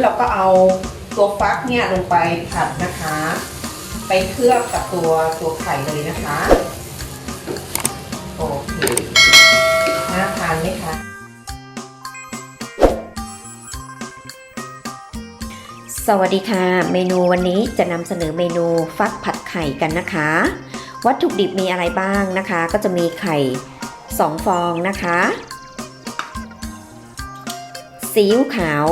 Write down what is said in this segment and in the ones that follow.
เราก็เอาตัวฟักเนี่ยลงไปผัดนะคะ ไปเคลือบกับตัวตัวไข่เลยนะคะโอเคน่าทานไหมคะสวัสดีค่ะ เมนูวันนี้จะนำเสนอเมนูฟักผัดไข่กันนะคะ วัตถุดิบมีอะไรบ้างนะคะ ก็จะมีไข่ 2 ฟองนะคะซีอิ๊วขาว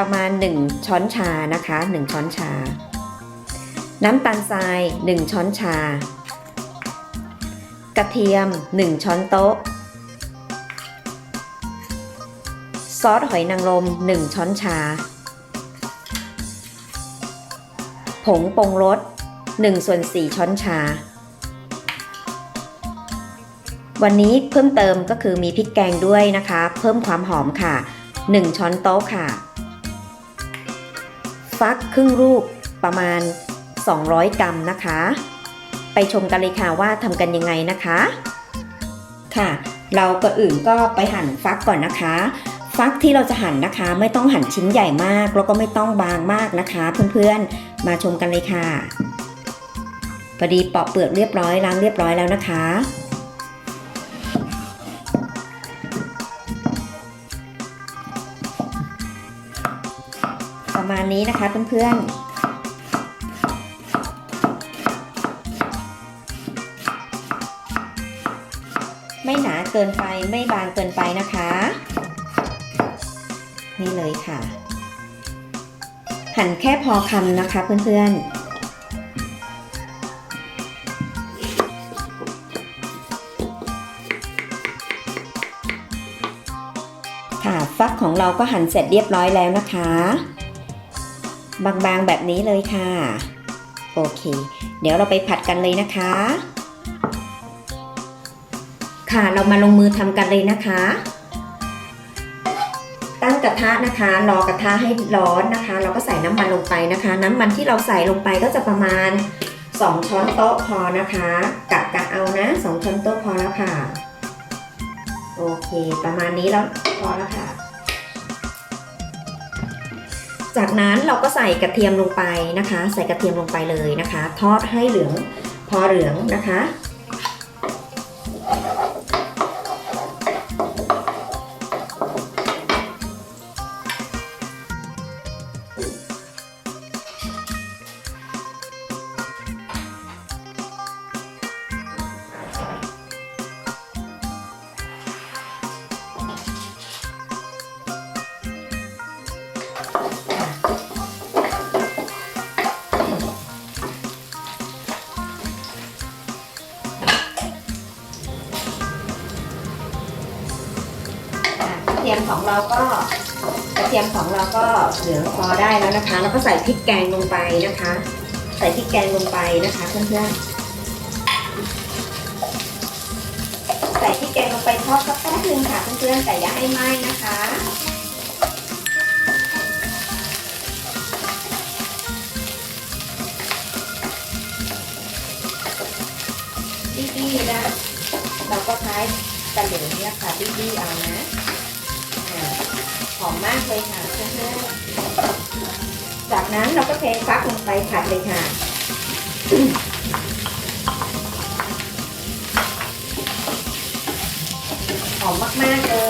ประมาณ 1 ช้อนชานะคะ 1 ช้อนชา น้ำตาลทราย 1 ช้อนชา กระเทียม 1 ช้อนโต๊ะ ซอสหอยนางรม 1 ช้อนชา ผงปรุงรส1ส่วน4ช้อนชา วันนี้เพิ่มเติมก็คือมีพริกแกงด้วยนะคะ เพิ่มความหอมค่ะ 1 ช้อนโต๊ะค่ะ ฟักครึ่งลูกประมาณ 200 กรัมนะคะ ไปชมกันเลยค่ะว่าทำกันยังไงนะคะ ค่ะ เราก็อื่นก็ไปหั่นฟักก่อนนะคะ ฟักที่เราจะหั่นนะคะ ไม่ต้องหั่นชิ้นใหญ่มาก แล้วก็ไม่ต้องบางมากนะคะ เพื่อนๆมาชมกันเลยค่ะพอดีปอกเปลือกเรียบร้อยล้างเรียบร้อยแล้วนะคะ นี้นะคะเพื่อนๆ ไม่หนาเกินไปไม่บางเกินไปนะคะ นี่เลยค่ะ หั่นแค่พอคำนะคะเพื่อนๆค่ะฟักของเราก็หั่นเสร็จเรียบร้อยแล้วนะคะ บางๆแบบนี้เลยค่ะ โอเค เดี๋ยวเราไปผัดกันเลยนะคะ ค่ะเรามาลงมือทำกันเลยนะคะ ตั้งกระทะนะคะ รอกระทะให้ร้อนนะคะ เราก็ใส่น้ำมันลงไปนะคะ น้ำมันที่เราใส่ลงไปก็จะประมาณ 2 ช้อนโต๊ะพอนะคะกะกะเอานะ 2 ช้อนโต๊ะพอแล้วค่ะ โอเค ประมาณนี้แล้วพอแล้วค่ะ จากนั้นเราก็ใส่กระเทียมลงไปนะคะ ใส่กระเทียมลงไปเลยนะคะ ทอดให้เหลืองพอเหลืองนะคะ เราก็กระเทียมของเราก็เหลืองพอได้แล้วนะคะ แล้วก็ใส่พริกแกงลงไปนะคะ ใส่พริกแกงลงไปนะคะเพื่อนๆใส่พริกแกงลงไปทอดสักแป๊บนึงค่ะเพื่อนๆแต่อย่าให้ไหม้นะคะบี้ๆนะเราก็ใช้ตะหลิวเนี่ยค่ะบี้ๆเอานะ หอมมากเลยค่ะเพื่อนๆจากนั้นเราก็เทฟักลงไปผัดเลยค่ะหอมมากๆเลย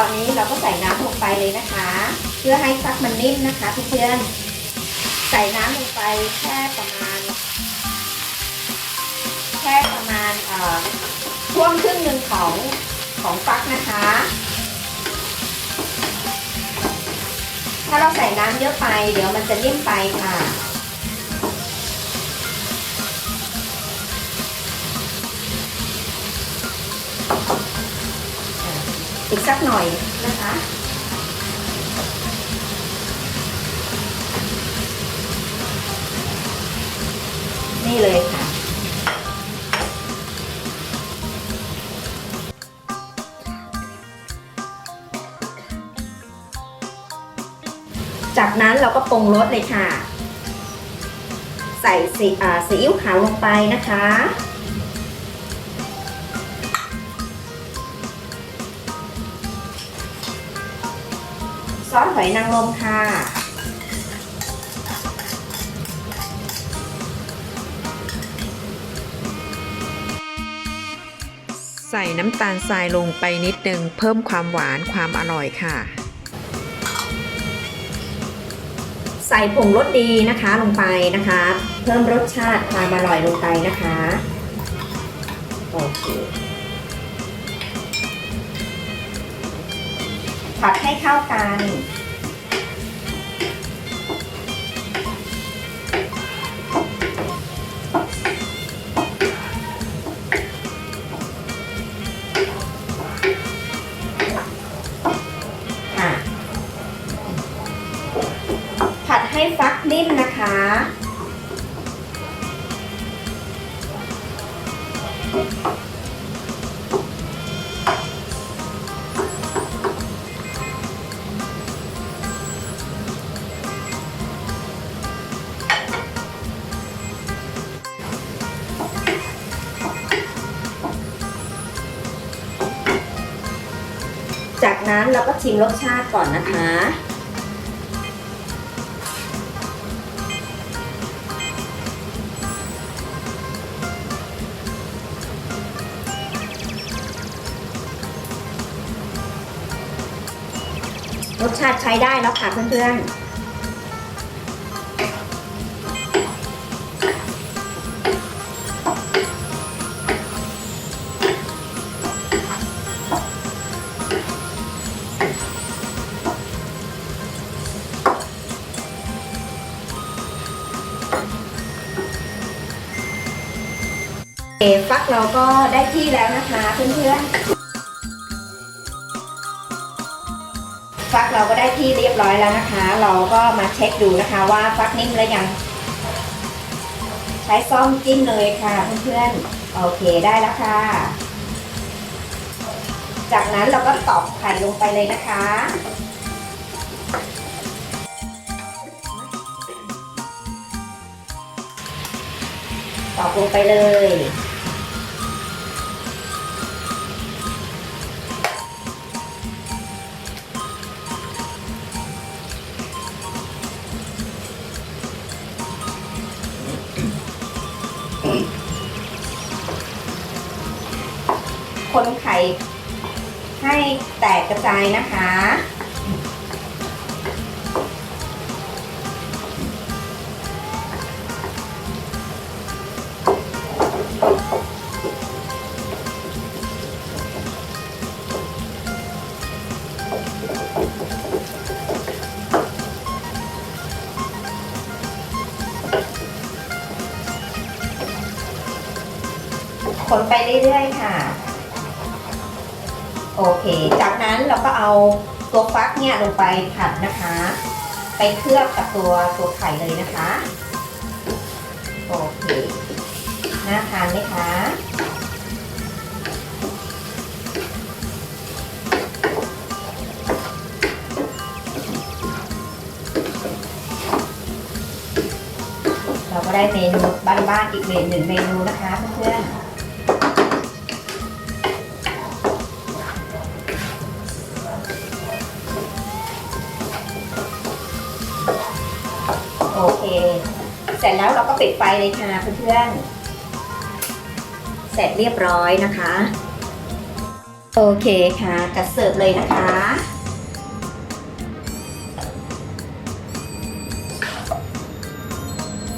ตอนนี้เราก็ใส่น้ำลงไปเลยนะคะ เพื่อให้ฟักมันนิ่มนะคะเพื่อนๆใส่น้ำลงไปแค่ประมาณ แค่ประมาณเอ่อช่วงครึ่งหนึ่งของของฟักนะคะ ถ้าเราใส่น้ำเยอะไป เดี๋ยวมันจะนิ่มไปค่ะ อีกสักหน่อยนะคะ นี่เลยค่ะ จากนั้นเราก็ปรุงรสเลยค่ะ ใส่ซีอ่าซีอิ๊วขาวลงไปนะคะ อสหอยนางรมค่ะ ใส่น้ำตาลทรายลงไปนิดนึง เพิ่มความหวานความอร่อยค่ะ ใส่ผงรสดีนะคะลงไปนะคะ เพิ่มรสชาติความอร่อยลงไปนะคะ โอเค ผัดให้เข้ากัน ผัดให้ฟักนิ่มนะคะ นั้นเราก็ชิมรสชาติก่อนนะคะ รสชาติใช้ได้แล้วค่ะเพื่อนๆ เอฟักเราก็ได้ที่แล้วนะคะเพื่อนๆฟักเราก็ได้ที่เรียบร้อยแล้วนะคะ เราก็มาเช็คดูนะคะว่าฟักนิ่มหรือยัง ใช้ซ่อมจิ้มเลยค่ะเพื่อนๆโอเคได้แล้วค่ะ จากนั้นเราก็ตอกไข่ลงไปเลยนะคะตอกลงไปเลย ให้แตกกระจายนะคะ คนไปเรื่อยๆค่ะ โอเค จากนั้นเราก็เอาตัวฟักเนี่ยลงไปผัดนะคะ ไปเคลือบกับตัวตัวไข่เลยนะคะ โอเค น่าทานไหมคะเราก็ได้เมนูบ้านๆอีกเมนูหนึ่งเมนูนะคะเพื่อนๆ เสร็จแล้วเราก็ปิดไฟเลยค่ะเพื่อนๆ เสร็จเรียบร้อยนะคะ โอเคค่ะจัดเสิร์ฟเลยนะคะ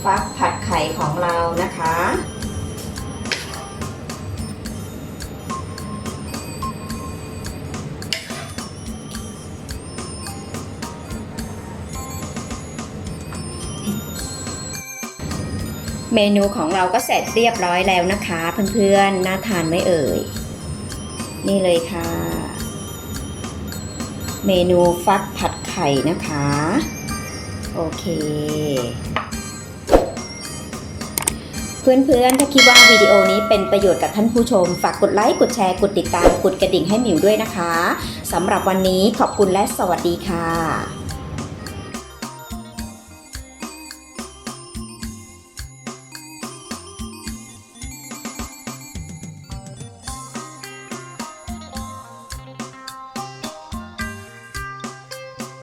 ฟักผัดไข่ของเรานะคะ เมนูของเราก็เสร็จเรียบร้อยแล้วนะคะ เพื่อนๆ น่าทานไหมเอ่ย นี่เลยค่ะ เมนูฟักผัดไข่นะคะ โอเค เพื่อนๆ ถ้าคิดว่าวิดีโอนี้เป็นประโยชน์กับท่านผู้ชม ฝากกดไลค์ กดแชร์ กดติดตาม กดกระดิ่งให้หมิวด้วยนะคะ สำหรับวันนี้ขอบคุณและสวัสดีค่ะ